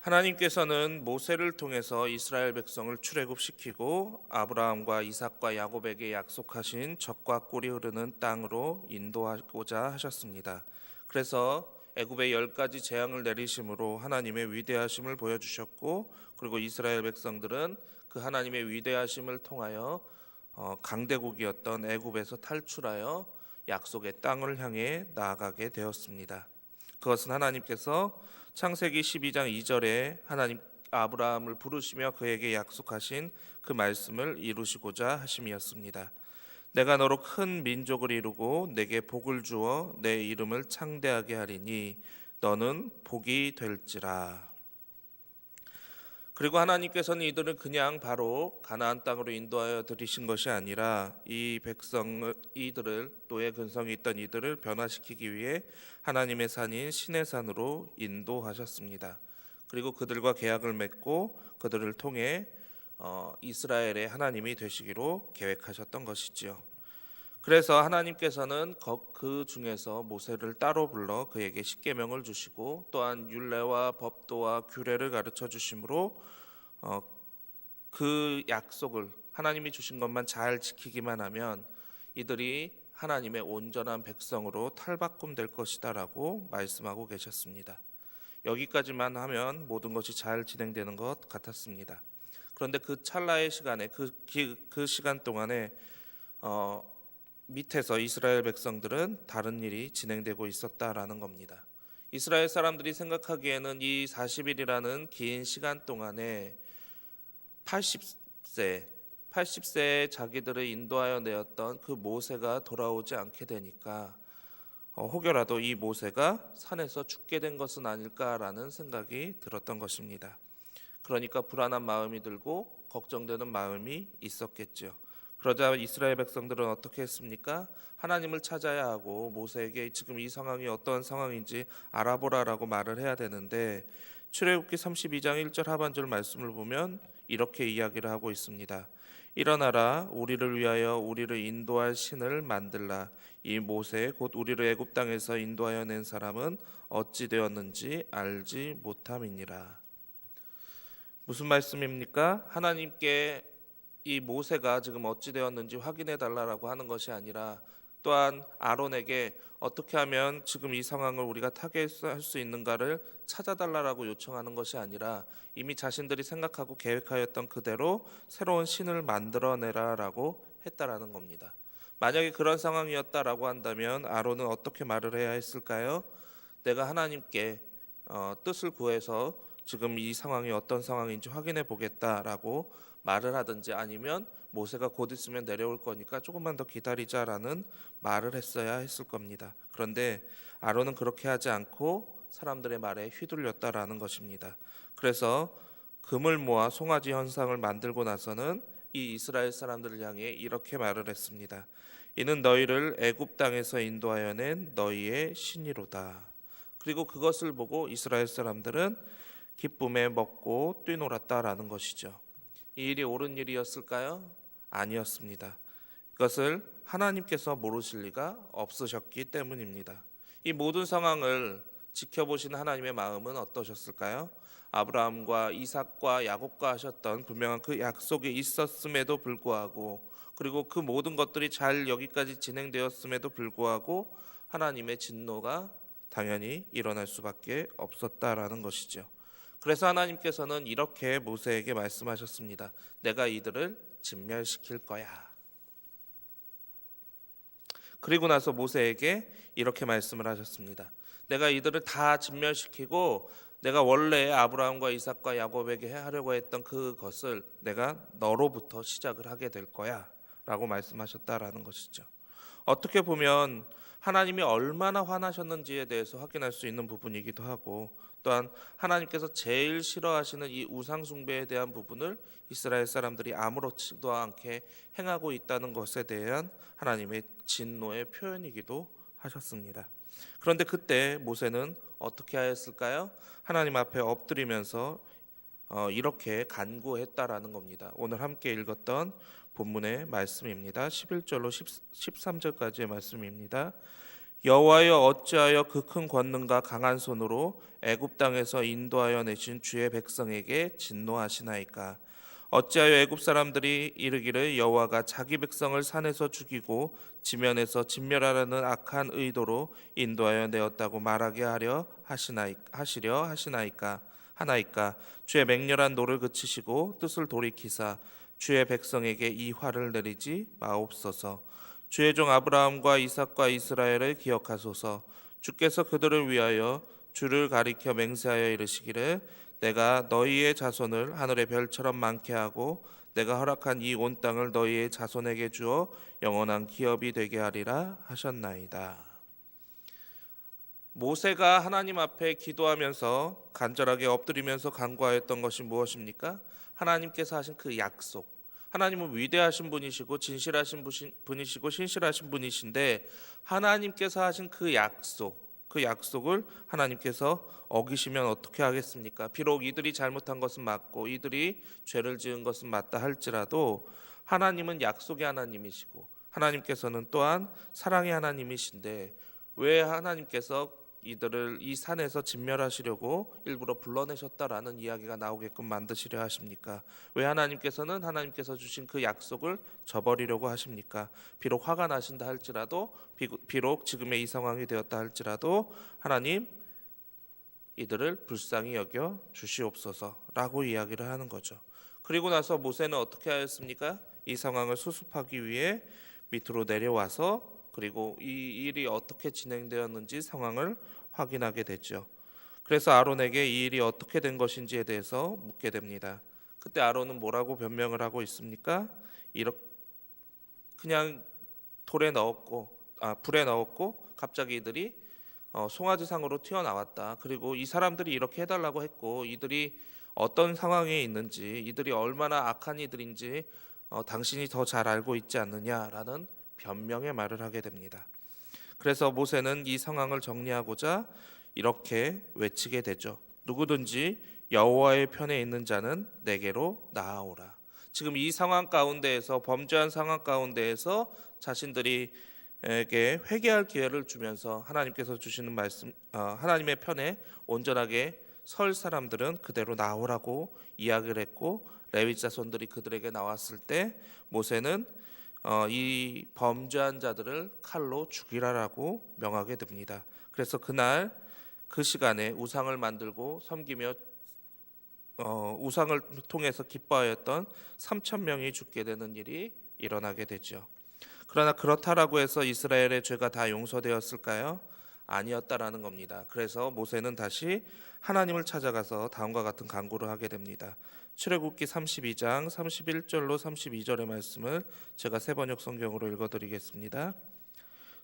하나님께서는 모세를 통해서 이스라엘 백성을 출애굽시키고 아브라함과 이삭과 야곱에게 약속하신 적과 꿀이 흐르는 땅으로 인도하고자 하셨습니다. 그래서 애굽에 열 가지 재앙을 내리심으로 하나님의 위대하심을 보여주셨고 그리고 이스라엘 백성들은 그 하나님의 위대하심을 통하여 어, 강대국이었던 애굽에서 탈출하여 약속의 땅을 향해 나아가게 되었습니다. 그것은 하나님께서 창세기 12장 2절에 하나님 아브라함을 부르시며 그에게 약속하신 그 말씀을 이루시고자 하심이었습니다. 내가 너로 큰 민족을 이루고 내게 복을 주어 내 이름을 창대하게 하리니 너는 복이 될지라. 그리고 하나님께서는 이들을 그냥 바로 가나안 땅으로 인도하여 들이신 것이 아니라 이 백성 이들을 노예 근성이 있던 이들을 변화시키기 위해 하나님의 산인 신의 산으로 인도하셨습니다. 그리고 그들과 계약을 맺고 그들을 통해 어, 이스라엘의 하나님이 되시기로 계획하셨던 것이지요. 그래서 하나님께서는 거- 그 중에서 모세를 따로 불러 그에게 십계명을 주시고 또한 율례와 법도와 규례를 가르쳐 주심으로 어, 그 약속을 하나님이 주신 것만 잘 지키기만 하면 이들이 하나님의 온전한 백성으로 탈바꿈 될 것이다라고 말씀하고 계셨습니다. 여기까지만 하면 모든 것이 잘 진행되는 것 같았습니다. 그런데 그 찰나의 시간에 그, 기- 그 시간 동안에 어, 밑에서 이스라엘 백성들은 다른 일이 진행되고 있었다라는 겁니다. 이스라엘 사람들이 생각하기에는 이 40일이라는 긴 시간 동안에 80세 80세에 자기들을 인도하여 내었던 그 모세가 돌아오지 않게 되니까 어, 혹여라도 이 모세가 산에서 죽게 된 것은 아닐까라는 생각이 들었던 것입니다. 그러니까 불안한 마음이 들고 걱정되는 마음이 있었겠죠. 그러자 이스라엘 백성들은 어떻게 했습니까? 하나님을 찾아야 하고 모세에게 지금 이 상황이 어떤 상황인지 알아보라라고 말을 해야 되는데 출애굽기 32장 1절 하반절 말씀을 보면 이렇게 이야기를 하고 있습니다. 일어나라 우리를 위하여 우리를 인도할 신을 만들라 이 모세 곧 우리를 애굽 땅에서 인도하여 낸 사람은 어찌 되었는지 알지 못함이니라. 무슨 말씀입니까? 하나님께 이 모세가 지금 어찌 되었는지 확인해 달라라고 하는 것이 아니라 또한 아론에게 어떻게 하면 지금 이 상황을 우리가 타개할 수 있는가를 찾아달라라고 요청하는 것이 아니라 이미 자신들이 생각하고 계획하였던 그대로 새로운 신을 만들어내라라고 했다라는 겁니다. 만약에 그런 상황이었다라고 한다면 아론은 어떻게 말을 해야 했을까요? 내가 하나님께 어, 뜻을 구해서 지금 이 상황이 어떤 상황인지 확인해 보겠다라고 말을 하든지 아니면 모세가 곧 있으면 내려올 거니까 조금만 더 기다리자라는 말을 했어야 했을 겁니다. 그런데 아론은 그렇게 하지 않고 사람들의 말에 휘둘렸다라는 것입니다. 그래서 금을 모아 송아지 현상을 만들고 나서는 이 이스라엘 사람들을 향해 이렇게 말을 했습니다. 이는 너희를 애굽 땅에서 인도하여 낸 너희의 신이로다. 그리고 그것을 보고 이스라엘 사람들은 기쁨에 먹고 뛰놀았다라는 것이죠. 이 일이 옳은 일이었을까요? 아니었습니다. 그것을 하나님께서 모르실 리가 없으셨기 때문입니다. 이 모든 상황을 지켜보신 하나님의 마음은 어떠셨을까요? 아브라함과 이삭과 야곱과 하셨던 분명한 그 약속이 있었음에도 불구하고 그리고 그 모든 것들이 잘 여기까지 진행되었음에도 불구하고 하나님의 진노가 당연히 일어날 수밖에 없었다라는 것이죠. 그래서 하나님께서는 이렇게 모세에게 말씀하셨습니다. 내가 이들을 진멸시킬 거야. 그리고 나서 모세에게 이렇게 말씀을 하셨습니다. 내가 이들을 다 진멸시키고 내가 원래 아브라함과 이삭과 야곱에게 하려고 했던 그것을 내가 너로부터 시작을 하게 될 거야라고 말씀하셨다라는 것이죠. 어떻게 보면 하나님이 얼마나 화나셨는지에 대해서 확인할 수 있는 부분이기도 하고 또한 하나님께서 제일 싫어하시는 이 우상 숭배에 대한 부분을 이스라엘 사람들이 아무렇지도 않게 행하고 있다는 것에 대한 하나님의 진노의 표현이기도 하셨습니다. 그런데 그때 모세는 어떻게 하였을까요? 하나님 앞에 엎드리면서 어, 이렇게 간구했다라는 겁니다. 오늘 함께 읽었던 본문의 말씀입니다. 11절로 13절까지의 말씀입니다. 여호와여 어찌하여 그 큰 권능과 강한 손으로 애굽 땅에서 인도하여 내신 주의 백성에게 진노하시나이까? 어찌하여 애굽 사람들이 이르기를 여호와가 자기 백성을 산에서 죽이고 지면에서 진멸하라는 악한 의도로 인도하여 내었다고 말하게 하려 하시나이 하시려 하시나이까? 하나이까? 주의 맹렬한 노를 그치시고 뜻을 돌이키사 주의 백성에게 이 화를 내리지 마옵소서 주의 종 아브라함과 이삭과 이스라엘을 기억하소서 주께서 그들을 위하여 주를 가리켜 맹세하여 이르시기를 내가 너희의 자손을 하늘의 별처럼 많게 하고 내가 허락한 이 온 땅을 너희의 자손에게 주어 영원한 기업이 되게 하리라 하셨나이다. 모세가 하나님 앞에 기도하면서 간절하게 엎드리면서 간구하였던 것이 무엇입니까? 하나님께서 하신 그 약속. 하나님은 위대하신 분이시고 진실하신 분이- 분이시고 신실하신 분이신데 하나님께서 하신 그 약속, 그 약속을 하나님께서 어기시면 어떻게 하겠습니까? 비록 이들이 잘못한 것은 맞고 이들이 죄를 지은 것은 맞다 할지라도 하나님은 약속의 하나님이시고 하나님께서는 또한 사랑의 하나님이신데 왜 하나님께서 이들을 이 산에서 진멸하시려고 일부러 불러내셨다라는 이야기가 나오게끔 만드시려 하십니까? 왜 하나님께서는 하나님께서 주신 그 약속을 저버리려고 하십니까? 비록 화가 나신다 할지라도 비- 비록 지금의 이 상황이 되었다 할지라도 하나님 이들을 불쌍히 여겨 주시옵소서라고 이야기를 하는 거죠. 그리고 나서 모세는 어떻게 하였습니까? 이 상황을 수습하기 위해 밑으로 내려와서 그리고 이 일이 어떻게 진행되었는지 상황을 확인하게 되죠. 그래서 아론에게 이 일이 어떻게 된 것인지에 대해서 묻게 됩니다. 그때 아론은 뭐라고 변명을 하고 있습니까? 이렇게 그냥 돌에 넣었고 아 불에 넣었고 갑자기 이들이 어, 송아지상으로 튀어나왔다. 그리고 이 사람들이 이렇게 해달라고 했고 이들이 어떤 상황에 있는지 이들이 얼마나 악한 이들인지 어, 당신이 더 잘 알고 있지 않느냐라는 변명의 말을 하게 됩니다. 그래서 모세는 이 상황을 정리하고자 이렇게 외치게 되죠. 누구든지 여호와의 편에 있는 자는 내게로 나아오라. 지금 이 상황 가운데에서 범죄한 상황 가운데에서 자신들이 에게 회개할 기회를 주면서 하나님께서 주시는 말씀 어, 하나님의 편에 온전하게 설 사람들은 그대로 나오라고 이야기를 했고 레위 자손들이 그들에게 나왔을 때 모세는 어, 이 범죄한 자들을 칼로 죽이라라고 명하게 됩니다. 그래서 그날 그 시간에 우상을 만들고 섬기며 어, 우상을 통해서 기뻐하였던 3천 명이 죽게 되는 일이 일어나게 되죠. 그러나 그렇다라고 해서 이스라엘의 죄가 다 용서되었을까요? 아니었다라는 겁니다. 그래서 모세는 다시 하나님을 찾아가서 다음과 같은 간구를 하게 됩니다. 출애굽기 32장 31절로 32절의 말씀을 제가 세 번역 성경으로 읽어드리겠습니다.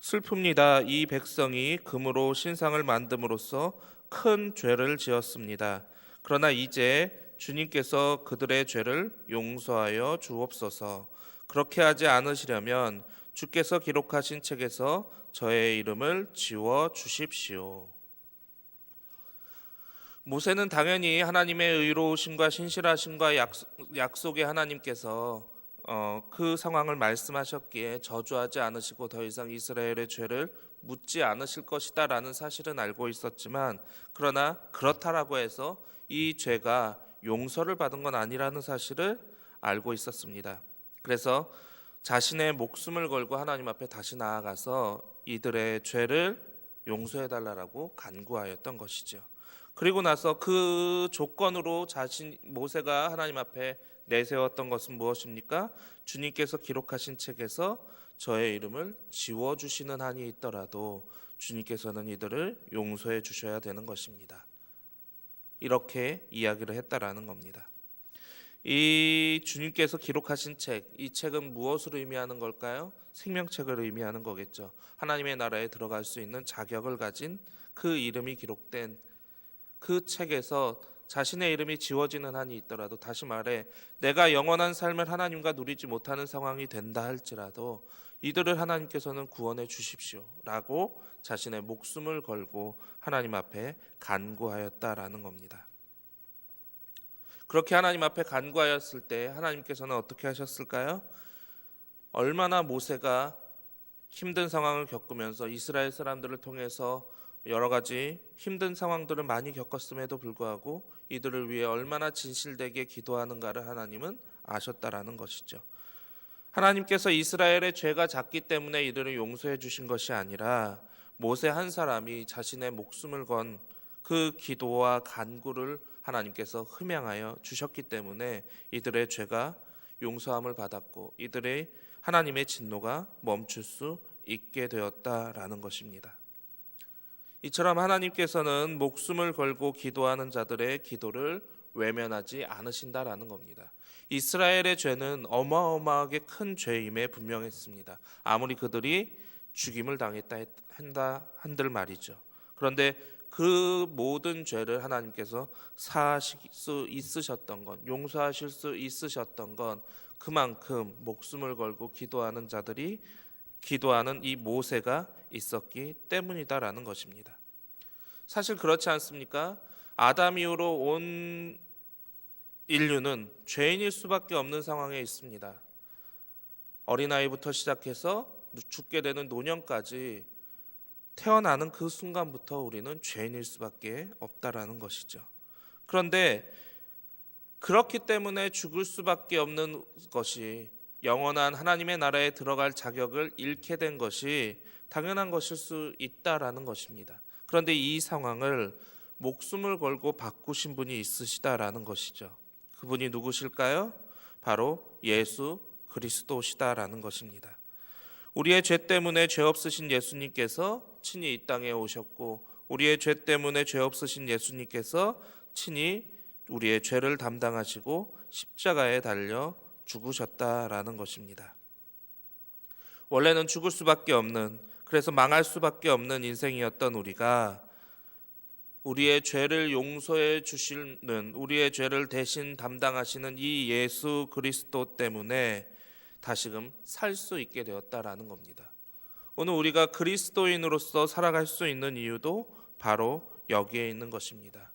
슬픕니다. 이 백성이 금으로 신상을 만듦으로써 큰 죄를 지었습니다. 그러나 이제 주님께서 그들의 죄를 용서하여 주옵소서. 그렇게 하지 않으시려면 주께서 기록하신 책에서 저의 이름을 지워 주십시오. 모세는 당연히 하나님의 의로우심과 신실하심과 약속, 약속의 하나님께서 어, 그 상황을 말씀하셨기에 저주하지 않으시고 더 이상 이스라엘의 죄를 묻지 않으실 것이다라는 사실은 알고 있었지만 그러나 그렇다라고 해서 이 죄가 용서를 받은 건 아니라는 사실을 알고 있었습니다. 그래서 자신의 목숨을 걸고 하나님 앞에 다시 나아가서 이들의 죄를 용서해 달라라고 간구하였던 것이죠. 그리고 나서 그 조건으로 자신 모세가 하나님 앞에 내세웠던 것은 무엇입니까? 주님께서 기록하신 책에서 저의 이름을 지워 주시는 한이 있더라도 주님께서는 이들을 용서해 주셔야 되는 것입니다. 이렇게 이야기를 했다라는 겁니다. 이 주님께서 기록하신 책, 이 책은 무엇을 의미하는 걸까요? 생명책을 의미하는 거겠죠. 하나님의 나라에 들어갈 수 있는 자격을 가진 그 이름이 기록된 그 책에서 자신의 이름이 지워지는 한이 있더라도 다시 말해 내가 영원한 삶을 하나님과 누리지 못하는 상황이 된다 할지라도 이들을 하나님께서는 구원해 주십시오라고 자신의 목숨을 걸고 하나님 앞에 간구하였다라는 겁니다. 그렇게 하나님 앞에 간구하였을 때 하나님께서는 어떻게 하셨을까요? 얼마나 모세가 힘든 상황을 겪으면서 이스라엘 사람들을 통해서 여러 가지 힘든 상황들을 많이 겪었음에도 불구하고 이들을 위해 얼마나 진실되게 기도하는가를 하나님은 아셨다라는 것이죠. 하나님께서 이스라엘의 죄가 작기 때문에 이들을 용서해 주신 것이 아니라 모세 한 사람이 자신의 목숨을 건 그 기도와 간구를 하나님께서 흠양하여 주셨기 때문에 이들의 죄가 용서함을 받았고 이들의 하나님의 진노가 멈출 수 있게 되었다라는 것입니다. 이처럼 하나님께서는 목숨을 걸고 기도하는 자들의 기도를 외면하지 않으신다라는 겁니다. 이스라엘의 죄는 어마어마하게 큰 죄임에 분명했습니다. 아무리 그들이 죽임을 당했다 했- 한다 한들 말이죠. 그런데 그 모든 죄를 하나님께서 사하실 수 있으셨던 건 용서하실 수 있으셨던 건 그만큼 목숨을 걸고 기도하는 자들이 기도하는 이 모세가 있었기 때문이다라는 것입니다. 사실 그렇지 않습니까? 아담 이후로 온 인류는 죄인일 수밖에 없는 상황에 있습니다. 어린아이부터 시작해서 죽게 되는 노년까지 태어나는 그 순간부터 우리는 죄인일 수밖에 없다라는 것이죠. 그런데 그렇기 때문에 죽을 수밖에 없는 것이 영원한 하나님의 나라에 들어갈 자격을 잃게 된 것이 당연한 것일 수 있다라는 것입니다. 그런데 이 상황을 목숨을 걸고 바꾸신 분이 있으시다라는 것이죠. 그분이 누구실까요? 바로 예수 그리스도시다라는 것입니다. 우리의 죄 때문에 죄 없으신 예수님께서 친히 이 땅에 오셨고 우리의 죄 때문에 죄 없으신 예수님께서 친히 우리의 죄를 담당하시고 십자가에 달려 죽으셨다라는 것입니다. 원래는 죽을 수밖에 없는 그래서 망할 수밖에 없는 인생이었던 우리가 우리의 죄를 용서해 주시는 우리의 죄를 대신 담당하시는 이 예수 그리스도 때문에 다시금 살 수 있게 되었다라는 겁니다. 오늘 우리가 그리스도인으로서 살아갈 수 있는 이유도 바로 여기에 있는 것입니다.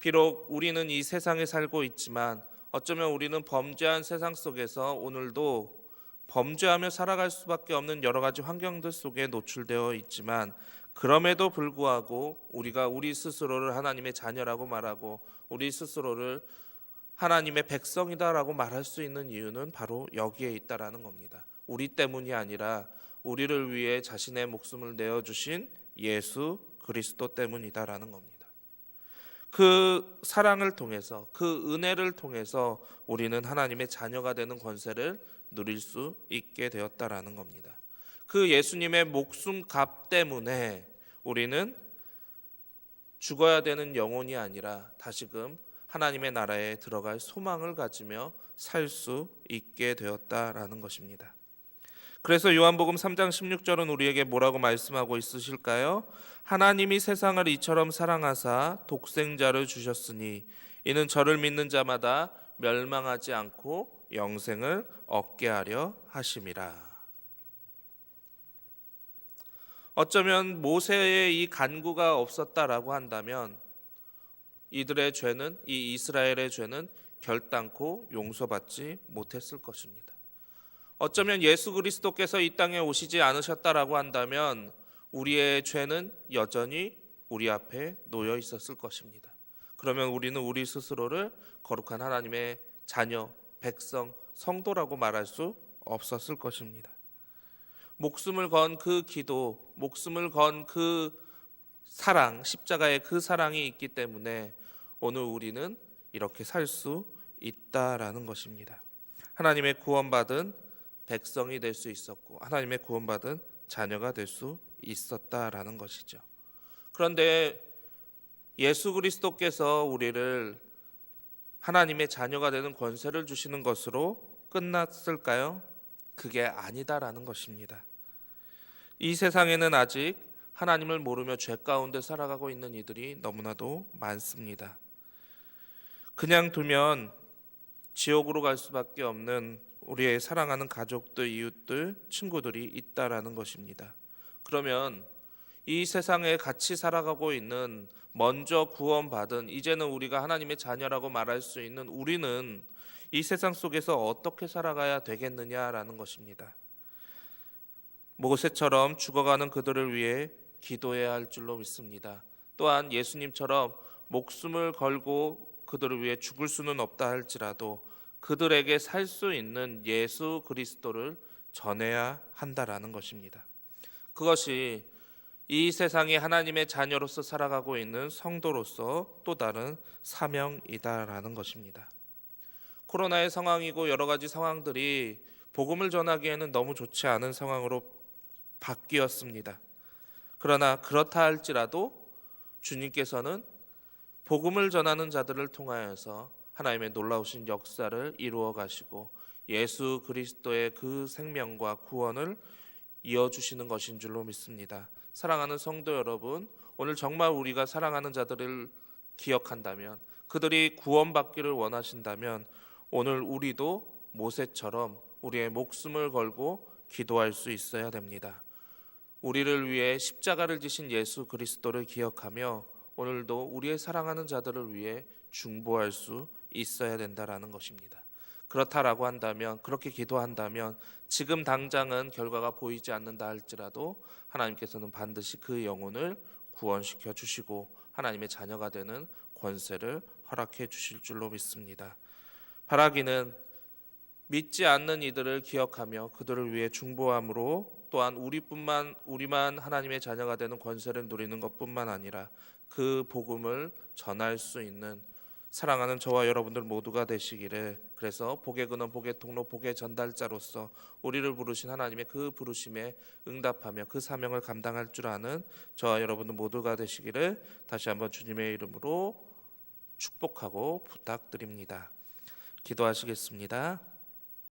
비록 우리는 이 세상에 살고 있지만 어쩌면 우리는 범죄한 세상 속에서 오늘도 범죄하며 살아갈 수밖에 없는 여러 가지 환경들 속에 노출되어 있지만 그럼에도 불구하고 우리가 우리 스스로를 하나님의 자녀라고 말하고 우리 스스로를 하나님의 백성이다라고 말할 수 있는 이유는 바로 여기에 있다라는 겁니다. 우리 때문이 아니라 우리를 위해 자신의 목숨을 내어 주신 예수 그리스도 때문이다라는 겁니다. 그 사랑을 통해서 그 은혜를 통해서 우리는 하나님의 자녀가 되는 권세를 누릴 수 있게 되었다라는 겁니다. 그 예수님의 목숨 값 때문에 우리는 죽어야 되는 영혼이 아니라 다시금 하나님의 나라에 들어갈 소망을 가지며 살 수 있게 되었다라는 것입니다. 그래서 요한복음 3장 16절은 우리에게 뭐라고 말씀하고 있으실까요? 하나님이 세상을 이처럼 사랑하사 독생자를 주셨으니 이는 저를 믿는 자마다 멸망하지 않고 영생을 얻게 하려 하심이라. 어쩌면 모세의 이 간구가 없었다라고 한다면 이들의 죄는 이 이스라엘의 죄는 결단코 용서받지 못했을 것입니다. 어쩌면 예수 그리스도께서 이 땅에 오시지 않으셨다라고 한다면 우리의 죄는 여전히 우리 앞에 놓여 있었을 것입니다. 그러면 우리는 우리 스스로를 거룩한 하나님의 자녀, 백성, 성도라고 말할 수 없었을 것입니다. 목숨을 건 그 기도, 목숨을 건 그 사랑, 십자가의 그 사랑이 있기 때문에 오늘 우리는 이렇게 살 수 있다라는 것입니다. 하나님의 구원받은 백성이 될 수 있었고 하나님의 구원받은 자녀가 될 수 있었다라는 것이죠. 그런데 예수 그리스도께서 우리를 하나님의 자녀가 되는 권세를 주시는 것으로 끝났을까요? 그게 아니다라는 것입니다. 이 세상에는 아직 하나님을 모르며 죄 가운데 살아가고 있는 이들이 너무나도 많습니다. 그냥 두면 지옥으로 갈 수밖에 없는 우리의 사랑하는 가족들, 이웃들, 친구들이 있다라는 것입니다. 그러면 이 세상에 같이 살아가고 있는 먼저 구원받은 이제는 우리가 하나님의 자녀라고 말할 수 있는 우리는 이 세상 속에서 어떻게 살아가야 되겠느냐라는 것입니다. 모세처럼 죽어가는 그들을 위해 기도해야 할 줄로 믿습니다. 또한 예수님처럼 목숨을 걸고 그들을 위해 죽을 수는 없다 할지라도 그들에게 살 수 있는 예수 그리스도를 전해야 한다라는 것입니다. 그것이 이 세상에 하나님의 자녀로서 살아가고 있는 성도로서 또 다른 사명이다라는 것입니다. 코로나의 상황이고 여러 가지 상황들이 복음을 전하기에는 너무 좋지 않은 상황으로 바뀌었습니다. 그러나 그렇다 할지라도 주님께서는 복음을 전하는 자들을 통하여서 하나님의 놀라우신 역사를 이루어 가시고 예수 그리스도의 그 생명과 구원을 이어 주시는 것인 줄로 믿습니다. 사랑하는 성도 여러분, 오늘 정말 우리가 사랑하는 자들을 기억한다면 그들이 구원받기를 원하신다면 오늘 우리도 모세처럼 우리의 목숨을 걸고 기도할 수 있어야 됩니다. 우리를 위해 십자가를 지신 예수 그리스도를 기억하며 오늘도 우리의 사랑하는 자들을 위해 중보할 수 있어야 된다라는 것입니다. 그렇다라고 한다면 그렇게 기도한다면 지금 당장은 결과가 보이지 않는다 할지라도 하나님께서는 반드시 그 영혼을 구원시켜 주시고 하나님의 자녀가 되는 권세를 허락해 주실 줄로 믿습니다. 바라기는 믿지 않는 이들을 기억하며 그들을 위해 중보함으로 또한 우리뿐만 우리만 하나님의 자녀가 되는 권세를 누리는 것뿐만 아니라 그 복음을 전할 수 있는 사랑하는 저와 여러분들 모두가 되시기를 그래서 복의 근원 복의 통로 복의 전달자로서 우리를 부르신 하나님의 그 부르심에 응답하며 그 사명을 감당할 줄 아는 저와 여러분들 모두가 되시기를 다시 한번 주님의 이름으로 축복하고 부탁드립니다. 기도하시겠습니다.